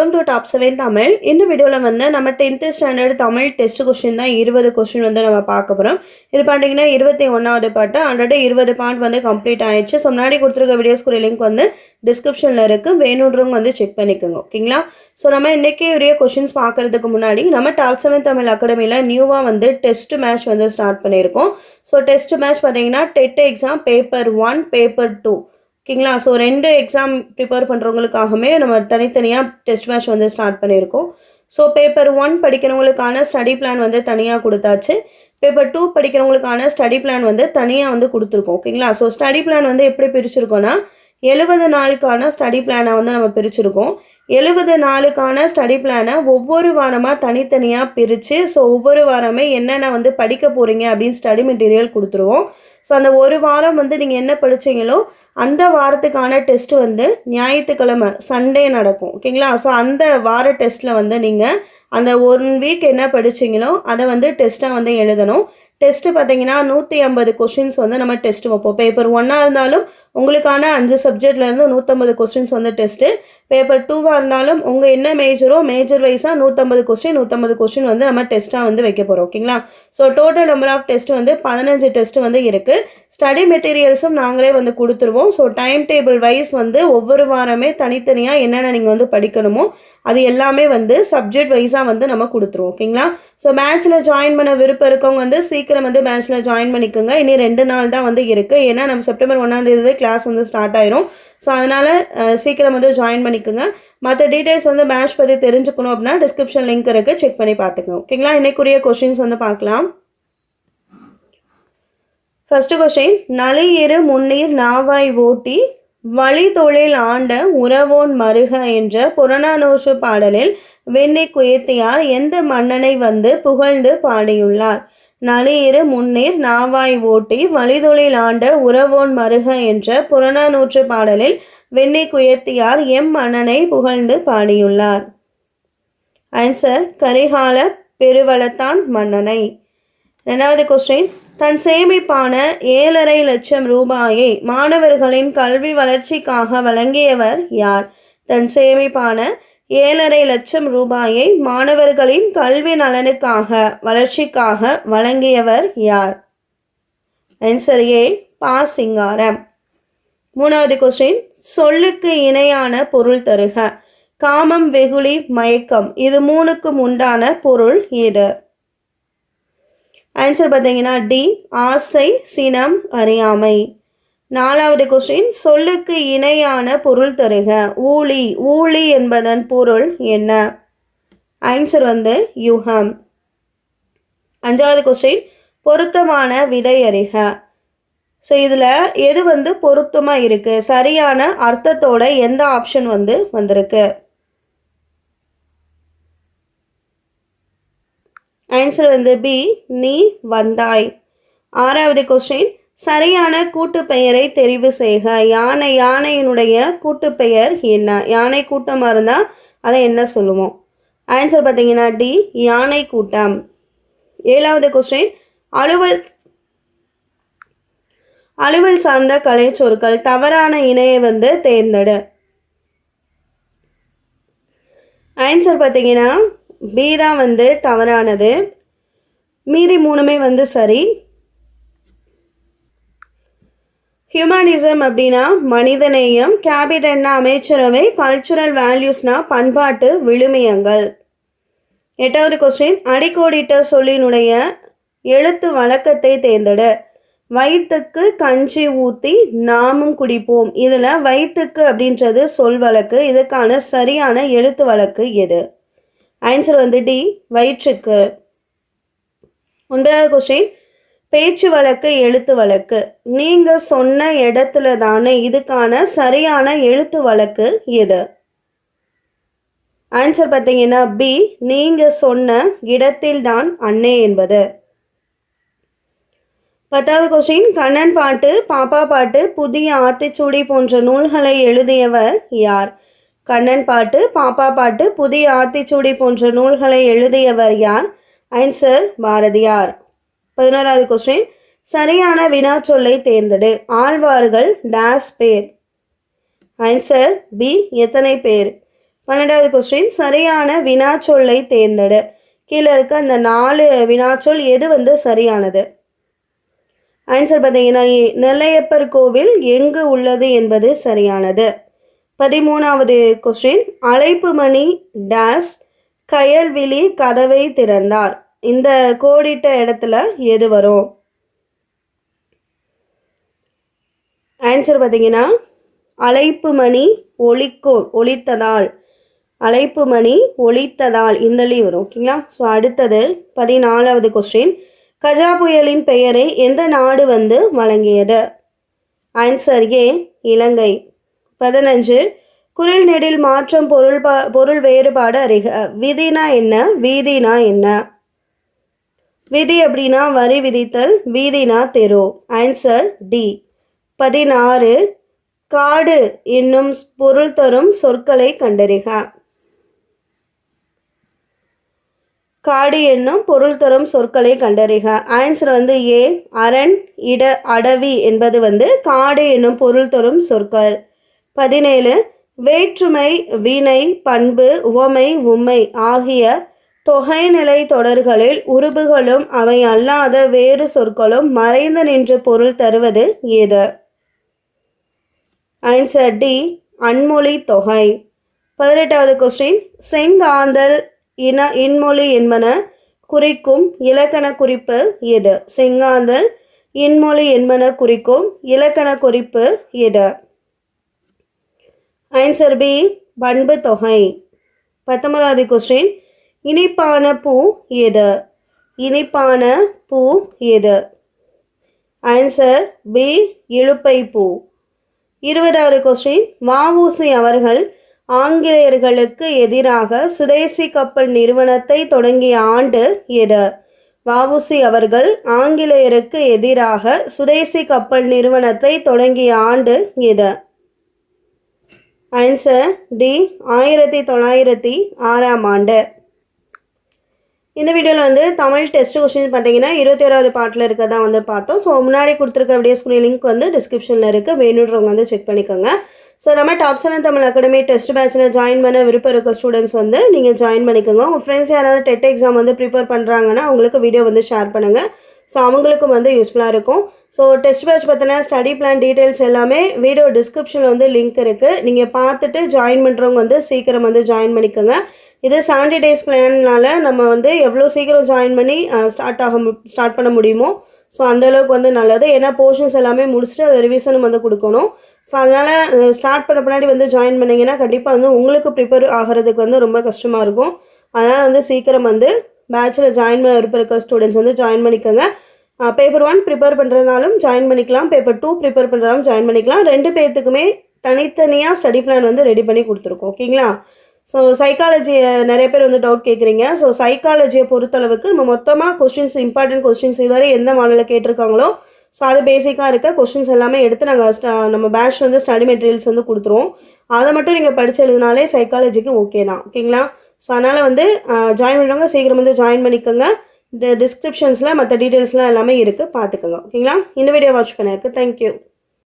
Welcome to top seven Tamil இந்த வீடியோவில் வந்து நம்ம tenth standard Tamil test question தான் இருபது கொஸ்டின் வந்து நம்ம பார்க்க போகிறோம் இது பார்த்தீங்கன்னா இருபத்தி ஒன்றாவது பாட்டு ஆல்ரெடி இருபது பாயிண்ட் வந்து கம்ப்ளீட் ஆயிடுச்சு. ஸோ முன்னாடி கொடுத்துருக்க வீடியோஸ்க்கு லிங்க் வந்து டிஸ்கிரிப்ஷனில் இருக்குது வேணுன்றவங்க வந்து செக் பண்ணிக்கோங்க. ஓகேங்களா ஸோ நம்ம இன்றைக்கி உரிய கொஷின்ஸ் பார்க்குறதுக்கு முன்னாடி நம்ம டாப் செவன் தமிழ் அகாடமியில் நியூவாக வந்து டெஸ்ட் மேட்ச் வந்து ஸ்டார்ட் பண்ணியிருக்கோம். ஸோ டெஸ்ட் மேட்ச் பார்த்தீங்கன்னா TET exam paper one paper two ஓகேங்களா? ஸோ ரெண்டு எக்ஸாம் ப்ரிப்பேர் பண்ணுறவங்களுக்காகவே நம்ம தனித்தனியாக டெஸ்ட் மேட்ச் வந்து ஸ்டார்ட் பண்ணியிருக்கோம். ஸோ பேப்பர் ஒன் படிக்கிறவங்களுக்கான ஸ்டடி பிளான் வந்து தனியாக கொடுத்தாச்சு. பேப்பர் டூ படிக்கிறவங்களுக்கான ஸ்டடி பிளான் வந்து தனியாக வந்து கொடுத்துருக்கோம். ஓகேங்களா? ஸோ ஸ்டடி பிளான் வந்து எப்படி பிரிச்சிருக்கோன்னா எழுபது நாளுக்கான ஸ்டடி பிளானை வந்து நம்ம பிரிச்சிருக்கோம். எழுபது நாளுக்கான ஸ்டடி பிளானை ஒவ்வொரு வாரமாக தனித்தனியாக பிரித்து ஸோ ஒவ்வொரு வாரமே என்னென்ன வந்து படிக்க போகிறீங்க அப்படின்னு ஸ்டடி மெட்டீரியல் கொடுத்துருவோம். ஸோ அந்த ஒரு வாரம் வந்து நீங்கள் என்ன படிச்சீங்களோ அந்த வாரத்துக்கான டெஸ்ட் வந்து ஞாயிற்றுக்கிழமை சண்டே நடக்கும். ஓகேங்களா ஸோ அந்த வார டெஸ்ட்டில் வந்து நீங்கள் அந்த ஒன் வீக் என்ன படிச்சீங்களோ அதை வந்து டெஸ்ட்டாக வந்து எழுதணும். டெஸ்ட்டு பார்த்தீங்கன்னா நூற்றி ஐம்பது கொஷின்ஸ் வந்து நம்ம டெஸ்ட் வைப்போம். பேப்பர் ஒன்னாக இருந்தாலும் உங்களுக்கான அஞ்சு சப்ஜெக்ட்லேருந்து நூற்றம்பது கொஸ்டின்ஸ் வந்து டெஸ்ட்டு பேப்பர் டூவாக இருந்தாலும் உங்கள் என்ன மேஜரோ மேஜர் வைஸாக நூற்றம்பது கொஸ்டின் நூற்றம்பது கொஸ்டின் வந்து நம்ம டெஸ்ட்டாக வந்து வைக்க போகிறோம் ஓகேங்களா so total number of test வந்து பதினஞ்சு டெஸ்ட் வந்து இருக்குது ஸ்டடி மெட்டீரியல்ஸும் நாங்களே வந்து கொடுத்துருவோம். ஸோ டைம் டேபிள் வைஸ் வந்து ஒவ்வொரு வாரமே தனித்தனியாக என்னென்ன நீங்கள் வந்து படிக்கணுமோ அது எல்லாமே வந்து சப்ஜெக்ட் வைஸாக வந்து நம்ம கொடுத்துருவோம். ஓகேங்களா ஸோ மேட்ச்சில் ஜாயின் பண்ண விருப்பம் இருக்கவங்க வந்து சீக்கிரம் வந்து மேட்ச்சில் ஜாயின் பண்ணிக்கோங்க. இனி ரெண்டு நாள் தான் வந்து இருக்குது ஏன்னா நம்ம செப்டம்பர் ஒன்றாந்தேதி கிளாஸ் வந்து ஸ்டார்ட் ஆயிரும். ஸோ அதனால் சீக்கிரம் வந்து ஜாயின் பண்ணிக்கோங்க. மற்ற டீட்டெயில்ஸ் வந்து பேட்ச் பற்றி தெரிஞ்சுக்கணும் அப்படின்னா டிஸ்கிரிப்ஷன் லிங்க் இருக்குது செக் பண்ணி பார்த்துக்கோங்க. ஓகேங்களா இன்றைக்குரிய கொஷின்ஸ் வந்து பார்க்கலாம். ஃபர்ஸ்ட் கொஸ்டின் நலியிரு முன்னீர் நாவாய் ஓட்டி வழி தொழில் ஆண்ட உறவோன் மருக என்ற புறநானூற்று பாடலில் வெண்ணை குயத்தியார் எந்த மன்னனை வந்து புகழ்ந்து பாடியுள்ளார்? நலியிரு முன்னீர் நாவாய் ஓட்டி வழிதொழில் ஆண்ட உறவோன் மருக என்ற புறநானூற்று பாடலில் வெண்ணை குயர்த்தியார் எம் மன்னனை புகழ்ந்து பாடியுள்ளார். ஆன்சர் கரிகால பெருவளத்தான் மன்னனை. ரெண்டாவது கொஸ்டின் தன் சேமிப்பான ஏழரை லட்சம் ரூபாயை மாணவர்களின் கல்வி வளர்ச்சிக்காக வழங்கியவர் யார்? தன் சேமிப்பான ஏழரை லட்சம் ரூபாயை மாணவர்களின் கல்வி நலனுக்காக வளர்ச்சிக்காக வழங்கியவர் யார்? ஆன்சர் ஏ பா. சிங்காரம். மூணாவது கொஸ்டின் சொல்லுக்கு இணையான பொருள் தருக. காமம் வெகுளி மயக்கம் இது மூணுக்கும் உண்டான பொருள் எது? ஆன்சர் பார்த்தீங்கன்னா டி ஆசை சினம் அறியாமை. நாலாவது கொஸ்டின் சொல்லுக்கு இணையான பொருள் தருக. ஊழி. ஊழி என்பதன் பொருள் என்ன? ஆன்சர் வந்து யுகம் அஞ்சாவது கொஸ்டின் பொருத்தமான விடை அறிக. ஸோ இதில் எது வந்து பொருத்தமாக இருக்குது சரியான அர்த்தத்தோட எந்த ஆப்ஷன் வந்து வந்திருக்கு? ஆன்சர் வந்து பி நீ வந்தாய். ஆறாவது கொஸ்டின் சரியான கூட்டு பெயரை தெரிவு செய்க. யானை யானையினுடைய கூட்டு பெயர் என்ன? யானை கூட்டமாக இருந்தால் அதை என்ன சொல்லுவோம்? ஆன்சர் பார்த்தீங்கன்னா டி யானை கூட்டம். ஏழாவது கொஸ்டின் அலுவல் அலுவல் சார்ந்த கலைச்சொற்கள் தவறான இணையை வந்து தேர்ந்தெடு. ஆன்சர் பார்த்தீங்கன்னா பீரா வந்து தவறானது. மீதி மூணுமே வந்து சரி. ஹியூமனிசம் அப்படின்னா மனிதநேயம் கேபிட்டல்னா அமைச்சரவை கல்ச்சுரல் வேல்யூஸ்னா பண்பாட்டு விழுமியங்கள். எட்டாவது கொஸ்டின் அடிக்கோடிட்ட சொல்லினுடைய எழுத்து வழக்கத்தை தேர்ந்தெடு. வயிற்றுக்கு கஞ்சி ஊற்றி நாமும் குடிப்போம். இதில் வயிற்றுக்கு அப்படின்றது சொல் வழக்கு இதுக்கான சரியான எழுத்து வழக்கு எது? ஆன்சர் வந்து டி வயிற்றுக்கு. ஒன்பதாவது கொஸ்டின் பேச்சு வழக்கு எழுத்து வழக்கு நீங்க சொன்ன இடத்துல தானே இதுக்கான சரியான எழுத்து வழக்கு எது ஆன்சர் பார்த்தீங்கன்னா பி நீங்க சொன்ன இடத்தில் தான் அன்னே என்பது. பத்தாவது கொஸ்டின் கண்ணன் பாட்டு பாப்பா பாட்டு புதிய ஆத்திச்சூடி போன்ற நூல்களை எழுதியவர் யார்? கண்ணன் பாட்டு பாப்பா பாட்டு புதிய ஆத்திச்சூடி போன்ற நூல்களை எழுதியவர் யார்? ஆன்சர் பாரதியார். பதினோராவது கொஸ்டின் சரியான வினாச்சொல்லை தேர்ந்தெடு. ஆழ்வார்கள் டேஸ் பேர் ஆன்சர் பி எத்தனை பேர் பன்னெண்டாவது கொஸ்டின் சரியான வினாச்சொல்லை தேர்ந்தெடு. கீழே இருக்க அந்த நாலு வினாச்சொல் எது வந்து சரியானது? ஆன்சர் பார்த்தீங்கன்னா ஏ நெல்லையப்பர் கோவில் எங்கு உள்ளது என்பது சரியானது. பதிமூணாவது கொஸ்டின் அழைப்பு மணி டேஸ் கயல்விழி கதவை திறந்தார். இந்த கோடிட்ட இடத்துல எது வரும்? ஆன்சர் பார்த்தீங்கன்னா அழைப்பு மணி ஒழிக்கும் ஒழித்ததால் அழைப்பு மணி ஒலித்ததால். இந்தலி வரும் ஓகேங்களா ஸோ அடுத்தது பதினாலாவது கொஸ்டின் கஜா புயலின் பெயரை எந்த நாடு வந்து வழங்கியது? Answer A Ilangai. பதினஞ்சு குரல் நெடில் மாற்றம் பொருள் பா பொருள் வேறுபாடு அறிக விதினா என்ன வீதினா என்ன? விதி அப்படின்னா வரி விதித்தல் வீதினா தெரு. ஆன்சர் டி பதினாறு காடு என்னும் பொருள் தரும் சொற்களை கண்டறிக. காடு என்னும் பொருள் தரும் சொற்களை கண்டறிக. ஆன்சர் வந்து ஏ அரண் இட அடவி என்பது வந்து காடு என்னும் பொருள் தரும் சொற்கள். பதினேழு வேற்றுமை வினை பண்பு உவமை உம்மை ஆகிய தொகைநிலை தொடர்களில் உருபுகளும் அவை அல்லாத வேறு சொற்களும் மறைந்து நின்று பொருள் தருவது எது? ஆன்சர் டி அன்மொழி தொகை. பதினெட்டாவது கொஸ்டின் செங்காந்தல் இன இன்மொழி என்பன குறிக்கும் இலக்கண குறிப்பு எது? செங்காந்தல் இன்மொழி என்பன குறிக்கும் இலக்கண குறிப்பு எது? ஆன்சர் பி பண்பு தொகை. பத்தொன்பதாவது கொஸ்டின் இனிப்பான பூ எது? இனிப்பான பூ எது? ஆன்சர் பி இழுப்பை பூ. இருபதாவது கொஸ்டின் வஉசி அவர்கள் ஆங்கிலேயர்களுக்கு எதிராக சுதேசி கப்பல் நிறுவனத்தை தொடங்கிய ஆண்டு எது? வஉசி அவர்கள் ஆங்கிலேயருக்கு எதிராக சுதேசி கப்பல் நிறுவனத்தை தொடங்கிய ஆண்டு எது? ஆன்சர் டி ஆயிரத்தி தொள்ளாயிரத்தி ஆறாம் ஆண்டு. இந்த வீடியோவில் வந்து தமிழ் டெஸ்ட் கொஸ்டின் பார்த்தீங்கன்னா இருபத்தி ஓராவது பாட்டில் இருக்கதா வந்து பார்த்தோம். ஸோ முன்னாடி கொடுத்துருக்க அப்படியே ஸ்க்ரீன் லிங்க் வந்து டிஸ்கிரிப்ஷனில் இருக்குது வேணுன்றவங்க வந்து செக் பண்ணிக்கோங்க. ஸோ நம்ம top seven Tamil academy test பேட்சில் ஜாயின் பண்ண விருப்பம் இருக்க ஸ்டூடெண்ட்ஸ் வந்து நீங்கள் ஜாயின் பண்ணிக்கோங்க. உங்கள் ஃப்ரெண்ட்ஸ் யாராவது டெட் எக்ஸாம் வந்து ப்ரிப்பேர் பண்ணுறாங்கன்னா அவங்களுக்கு வீடியோ வந்து ஷேர் பண்ணுங்கள் ஸோ அவங்களுக்கும் வந்து யூஸ்ஃபுல்லாக இருக்கும். ஸோ டெஸ்ட் பேட்ச் பற்றின ஸ்டடி பிளான் டீட்டெயில்ஸ் எல்லாமே வீடியோ டிஸ்கிரிப்ஷனில் வந்து லிங்க் இருக்குது நீங்கள் பார்த்துட்டு ஜாயின் பண்ணுறவங்க வந்து சீக்கிரம் வந்து ஜாயின் பண்ணிக்கோங்க. இது செவன்டி டேஸ் பிளான்னால நம்ம வந்து எவ்வளோ சீக்கிரம் ஜாயின் பண்ணி ஸ்டார்ட் ஆக ஸ்டார்ட் பண்ண முடியுமோ ஸோ அந்தளவுக்கு வந்து நல்லது. ஏன்னா போர்ஷன்ஸ் எல்லாமே முடிச்சுட்டு அதை ரிவிஷனும் வந்து கொடுக்கணும். ஸோ அதனால் ஸ்டார்ட் பண்ண பின்னாடி வந்து ஜாயின் பண்ணிங்கன்னா கண்டிப்பாக வந்து உங்களுக்கு ப்ரிப்பேர் ஆகிறதுக்கு வந்து ரொம்ப கஷ்டமாக இருக்கும். அதனால் வந்து சீக்கிரம் வந்து பேச்சில் ஜாயின் பண்ண விருப்பம் இருக்க ஸ்டூடெண்ட்ஸ் வந்து ஜாயின் பண்ணிக்கோங்க. பேப்பர் ஒன் ப்ரிப்பேர் பண்ணுறதுனாலும் ஜாயின் பண்ணிக்கலாம். பேப்பர் டூ ப்ரிப்பேர் பண்ணுறதாலும் ஜாயின் பண்ணிக்கலாம். ரெண்டு பேர்த்துக்குமே தனித்தனியாக ஸ்டடி பிளான் வந்து ரெடி பண்ணி கொடுத்துருக்கோம். ஓகேங்களா? ஸோ சைக்காலஜியை நிறைய பேர் வந்து டவுட் கேட்குறீங்க ஸோ சைக்காலஜியை பொறுத்தளவுக்கு நம்ம மொத்தமாக கொஸ்டின்ஸ் இம்பார்ட்டன்ட் கொஸ்டின்ஸ் இதுவரை எந்த மாடலில் கேட்டிருக்காங்களோ ஸோ அது பேசிக்காக இருக்க கொஸ்டின்ஸ் எல்லாமே எடுத்து நாங்கள் ஸ்ட நம்ம பேட்ச் வந்து ஸ்டடி மெட்டீரியல்ஸ் வந்து கொடுத்துருவோம். அதை மட்டும் நீங்கள் படித்து எழுதினாலே சைக்காலஜிக்கு ஓகே தான். ஓகேங்களா ஸோ அதனால் வந்து ஜாயின் பண்ணுறவங்க சீக்கிரம் வந்து ஜாயின் பண்ணிக்கோங்க. டிஸ்கிரிப்ஷன்ஸில் மற்ற டீட்டெயில்ஸ்லாம் எல்லாமே இருக்குது பார்த்துக்கோங்க. ஓகேங்களா இந்த வீடியோ வாட்ச் பண்ணதுக்கு தேங்க்யூ